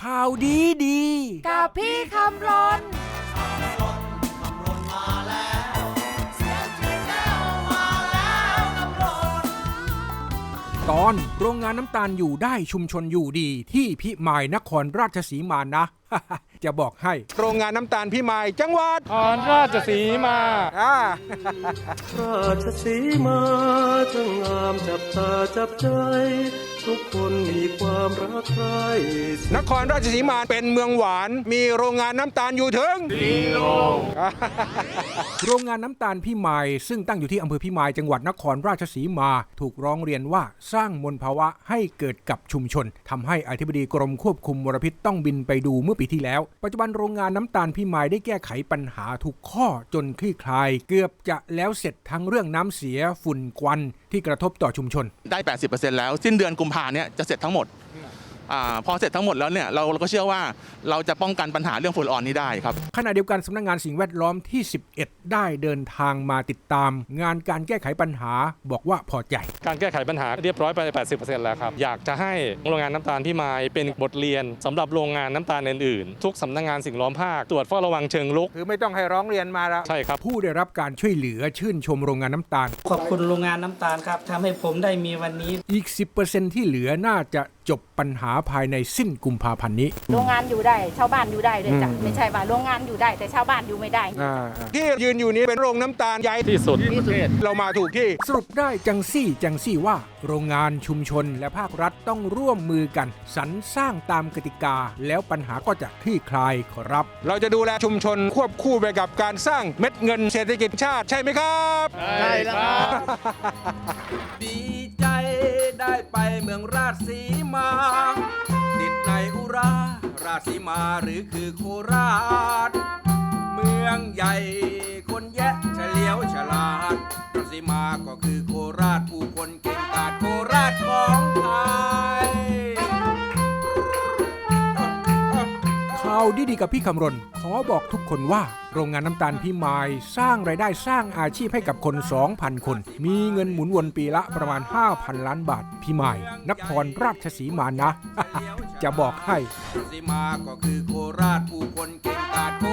ข่าวดีดี กับพี่คำรนตอนโรงงานน้ำตาลอยู่ได้ชุมชนอยู่ดีที่พิมายนครราชสีมานะ จะบอกให้ โรงงานน้ำตาลพิมายจังหวัดนครราชสีมา อ่า ราชสีมาช่างงามจับตาจับใจ ทุกคนมีความรักใคร่ นครราชสีมาเป็นเมืองหวาน มีโรงงานน้ำตาลอยู่ถึง โรงงานน้ำตาลพิมาย ซึ่งตั้งอยู่ที่อำเภอพิมายจังหวัดนครราชสีมา ถูกร้องเรียนว่าสร้างมลภาวะให้เกิดกับชุมชนทำให้อธิบดีกรมควบคุมมลพิษต้องบินไปดูเมื่อปีที่แล้ว ปัจจุบันโรงงานน้ำตาลพิมายได้แก้ไขปัญหาทุกข้อจนคลี่คลาย เกือบจะแล้วเสร็จทั้งเรื่องน้ำเสียฝุ่นควันที่กระทบต่อชุมชน ได้ 80%แล้ว สิ้นเดือนกุมภาเนี่ยจะเสร็จทั้งหมด อาพอเสร็จทั้งหมดแล้วเนี่ยเราเราก็เชื่อว่าเราจะป้องกันปัญหาเรื่องฝุ่นละอองนี้ได้ครับ ขณะเดียวกันสำนักงานสิ่งแวดล้อมที่ 11 ได้เดินทางมาติดตาม งานการแก้ไขปัญหาบอกว่าพอใจ การแก้ไขปัญหาเรียบร้อยไป 80%แล้วครับ อยากจะให้โรงงานน้ำตาลพี่มายเป็นบทเรียนสำหรับโรงงานน้ำตาลอื่นๆ ทุกสำนักงานสิ่งล้อมภาค ตรวจเฝ้าระวังเชิงลุก คือไม่ต้องให้ร้องเรียนมาแล้ว ใช่ครับ ผู้ได้รับการช่วยเหลือชื่นชมโรงงานน้ำตาล ขอบคุณโรงงานน้ำตาลครับทำให้ผมได้มีวันนี้ อีก 10%ที่เหลือน่าจะจบปัญหาภายในสิ้นกุมภาพันธ์นี้ โรงงานอยู่ได้ ชาวบ้านอยู่ได้ด้วยจ้ะ อืม ไม่ใช่ว่าโรงงานอยู่ได้แต่ชาวบ้านอยู่ไม่ได้ที่ยืนอยู่นี้เป็นโรงน้ำตาลใหญ่ที่สุด เรามาถูกที่ สรุปได้จังซี่จังซี่ว่า โรงงานชุมชนและภาครัฐต้องร่วมมือกันสรรสร้างตามกติกา แล้วปัญหาก็จะคลี่คลายขอรับ เราจะดูแลชุมชนควบคู่ไปกับการสร้างเม็ดเงินเศรษฐกิจชาติใช่ไหมครับใช่ครับดีใจ ไปเมืองราชสีมา ติดในอุรา ราชสีมาหรือคือโคราช เมืองใหญ่คนแยะเฉลียวฉลาด ราชสีมาก็คือโคราชผู้คนเก่งกาจโคราชของไทยข่าวดีๆกับพี่คำรณขอบอกทุกคนว่า โรงงานน้ำตาลพิมายสร้างรายได้สร้างอาชีพให้กับคน 2,000 คน มีเงินหมุนวนปีละประมาณ 5,000 ล้านบาทพิมายนครราชสีมานะ จะบอกให้ สีมาก็คือโคราชผู้คนเก่งกาจโค